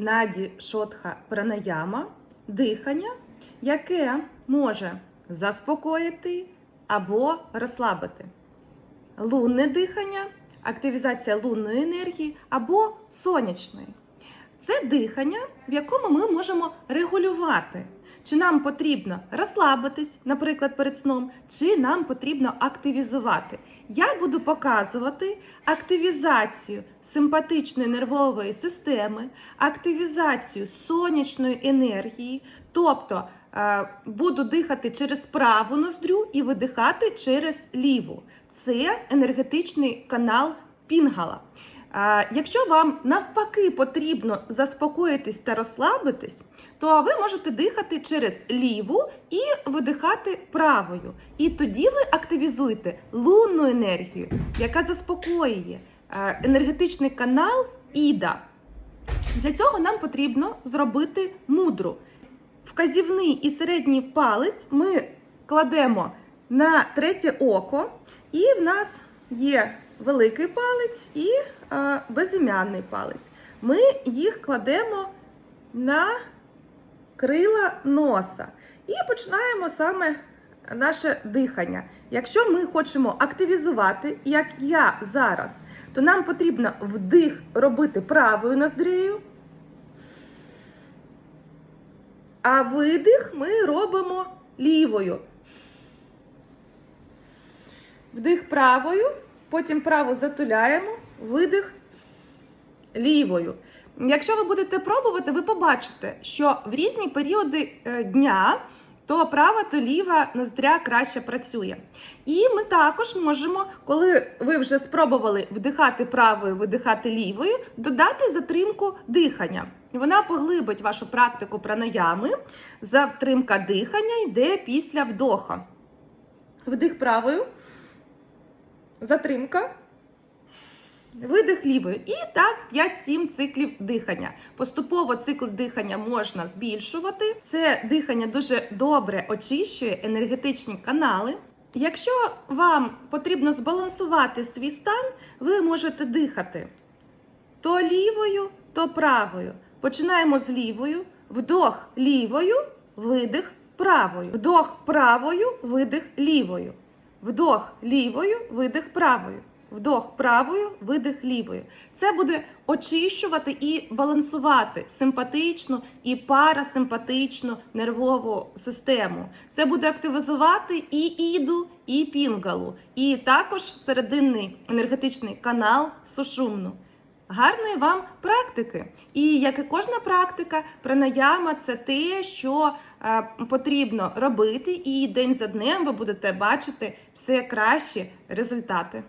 наді шотха пранаяма дихання, яке може заспокоїти або розслабити. Лунне дихання, активізація лунної енергії або сонячної. Це дихання, в якому ми можемо регулювати, чи нам потрібно розслабитись, наприклад, перед сном, чи нам потрібно активізувати. Я буду показувати активізацію симпатичної нервової системи, активізацію сонячної енергії, тобто е, буду дихати через праву ноздрю і видихати через ліву. Це енергетичний канал Пінгала. Якщо вам навпаки потрібно заспокоїтись та розслабитись, то ви можете дихати через ліву і видихати правою. І тоді ви активізуєте лунну енергію, яка заспокоює енергетичний канал Іда. Для цього нам потрібно зробити мудру. Вказівний і середній палець ми кладемо на третє око, і в нас є великий палець і а, безім'яний палець. Ми їх кладемо на крила носа і починаємо саме наше дихання. Якщо ми хочемо активізувати, як я зараз, то нам потрібно вдих робити правою ноздрією, а видих ми робимо лівою. Вдих правою, потім праву затуляємо, видих лівою. Якщо ви будете пробувати, ви побачите, що в різні періоди е, дня то права, то ліва ноздря краще працює. І ми також можемо, коли ви вже спробували вдихати правою, видихати лівою, додати затримку дихання. Вона поглибить вашу практику пранаями. Затримка дихання йде після вдоха. Вдих правою, затримка. Видих лівою. І так 5-7 циклів дихання. Поступово цикл дихання можна збільшувати. Це дихання дуже добре очищує енергетичні канали. Якщо вам потрібно збалансувати свій стан, ви можете дихати то лівою, то правою. Починаємо з лівою, вдох лівою, видих правою. Вдох правою, видих лівою. Вдох лівою, видих правою. Вдох правою, видих лівою. Це буде очищувати і балансувати симпатичну і парасимпатичну нервову систему. Це буде активізувати і іду, і пінгалу, і також серединний енергетичний канал сушумну. Гарної вам практики! І як і кожна практика, пранаяма це те, що е, потрібно робити, і день за днем ви будете бачити все кращі результати.